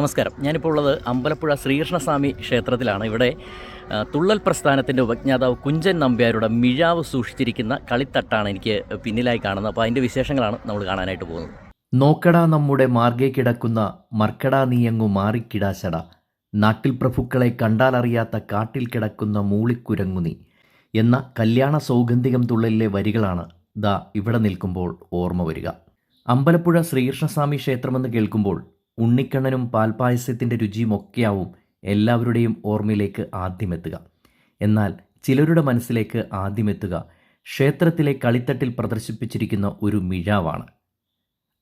നമസ്കാരം. ഞാനിപ്പോൾ ഉള്ളത് അമ്പലപ്പുഴ ശ്രീകൃഷ്ണസ്വാമി ക്ഷേത്രത്തിലാണ്. ഇവിടെ തുള്ളൽ പ്രസ്ഥാനത്തിന്റെ ഉപജ്ഞാതാവ് കുഞ്ചൻ നമ്പ്യാരുടെ മിഴാവ് സൂക്ഷിച്ചിരിക്കുന്ന കളിത്തട്ടാണ് എനിക്ക് പിന്നിലായി കാണുന്നത്. അപ്പോൾ അതിന്റെ വിശേഷങ്ങളാണ് നമ്മൾ കാണാനായിട്ട് പോകുന്നത്. നോക്കടാ നമ്മുടെ മാർഗേ കിടക്കുന്ന മർക്കടാ നീയങ്ങു മാറിക്കിടാശട. നാട്ടിൽ പ്രഭുക്കളെ കണ്ടാലറിയാത്ത കാട്ടിൽ കിടക്കുന്ന മൂളിക്കുരങ്ങു നീ. എന്ന കല്യാണ സൗഗന്ധികം തുള്ളലിലെ വരികളാണ് ദാ ഇവിടെ നിൽക്കുമ്പോൾ ഓർമ്മ വരിക. അമ്പലപ്പുഴ ശ്രീകൃഷ്ണസ്വാമി ക്ഷേത്രമെന്ന് കേൾക്കുമ്പോൾ ഉണ്ണിക്കണ്ണനും പാൽപായസത്തിന്റെ രുചിയും ഒക്കെയാവും എല്ലാവരുടെയും ഓർമ്മയിലേക്ക് ആദ്യമെത്തുക. എന്നാൽ ചിലരുടെ മനസ്സിലേക്ക് ആദ്യമെത്തുക ക്ഷേത്രത്തിലെ കളിത്തട്ടിൽ പ്രദർശിപ്പിച്ചിരിക്കുന്ന ഒരു മിഴാവാണ്.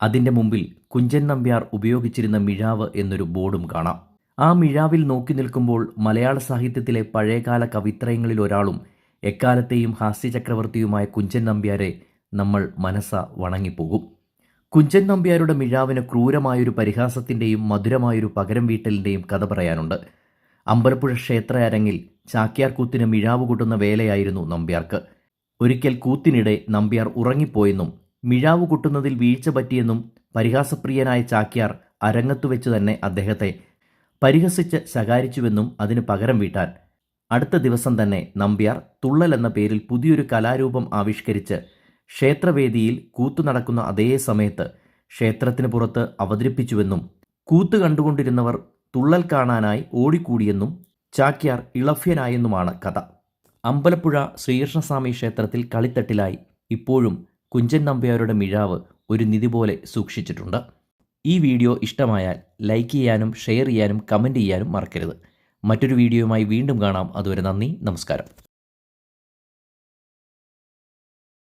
അതിന്റെ മുമ്പിൽ കുഞ്ചൻ നമ്പ്യാർ ഉപയോഗിച്ചിരുന്ന മിഴാവ് എന്നൊരു ബോർഡും കാണാം. ആ മിഴാവിൽ നോക്കി നിൽക്കുമ്പോൾ മലയാള സാഹിത്യത്തിലെ പഴയകാല കവിത്രയങ്ങളിൽ ഒരാളും എക്കാലത്തെയും ഹാസ്യചക്രവർത്തിയുമായ കുഞ്ചൻ നമ്പ്യാരെ നമ്മൾ മനസ്സ വണങ്ങിപ്പോകും. കുഞ്ചൻ നമ്പ്യാരുടെ മിഴാവിന് ക്രൂരമായൊരു പരിഹാസത്തിന്റെയും മധുരമായൊരു പകരം വീട്ടലിന്റെയും കഥ പറയാനുണ്ട്. അമ്പലപ്പുഴ ക്ഷേത്ര അരങ്ങിൽ ചാക്യാർ കൂത്തിന് മിഴാവ് കൂട്ടുന്ന വേലയായിരുന്നു നമ്പ്യാർക്ക്. ഒരിക്കൽ കൂത്തിനിടെ നമ്പ്യാർ ഉറങ്ങിപ്പോയെന്നും മിഴാവ് കൂട്ടുന്നതിൽ വീഴ്ച പറ്റിയെന്നും പരിഹാസപ്രിയനായ ചാക്യാർ അരങ്ങത്തു വെച്ച് തന്നെ അദ്ദേഹത്തെ പരിഹസിച്ച് ശകാരിച്ചുവെന്നും അതിന് പകരം വീട്ടാൻ. അടുത്ത ദിവസം തന്നെ നമ്പ്യാർ തുള്ളൽ എന്ന പേരിൽ പുതിയൊരു കലാരൂപം ആവിഷ്കരിച്ച് ക്ഷേത്രവേദിയിൽ കൂത്തു നടക്കുന്ന അതേ സമയത്ത് ക്ഷേത്രത്തിന് പുറത്ത് അവതരിപ്പിച്ചുവെന്നും കൂത്ത് കണ്ടുകൊണ്ടിരുന്നവർ തുള്ളൽ കാണാനായി ഓടിക്കൂടിയെന്നും ചാക്യാർ ഇളഫ്യനായെന്നുമാണ് കഥ. അമ്പലപ്പുഴ ശ്രീകൃഷ്ണസ്വാമി ക്ഷേത്രത്തിൽ കളിത്തട്ടിലായി ഇപ്പോഴും കുഞ്ചൻ നമ്പ്യാരുടെ മിഴാവ് ഒരു നിധി പോലെ സൂക്ഷിച്ചിട്ടുണ്ട്. ഈ വീഡിയോ ഇഷ്ടമായാൽ ലൈക്ക് ചെയ്യാനും ഷെയർ ചെയ്യാനും കമന്റ് ചെയ്യാനും മറക്കരുത്. മറ്റൊരു വീഡിയോയുമായി വീണ്ടും കാണാം. അതുവരെ നന്ദി നമസ്കാരം.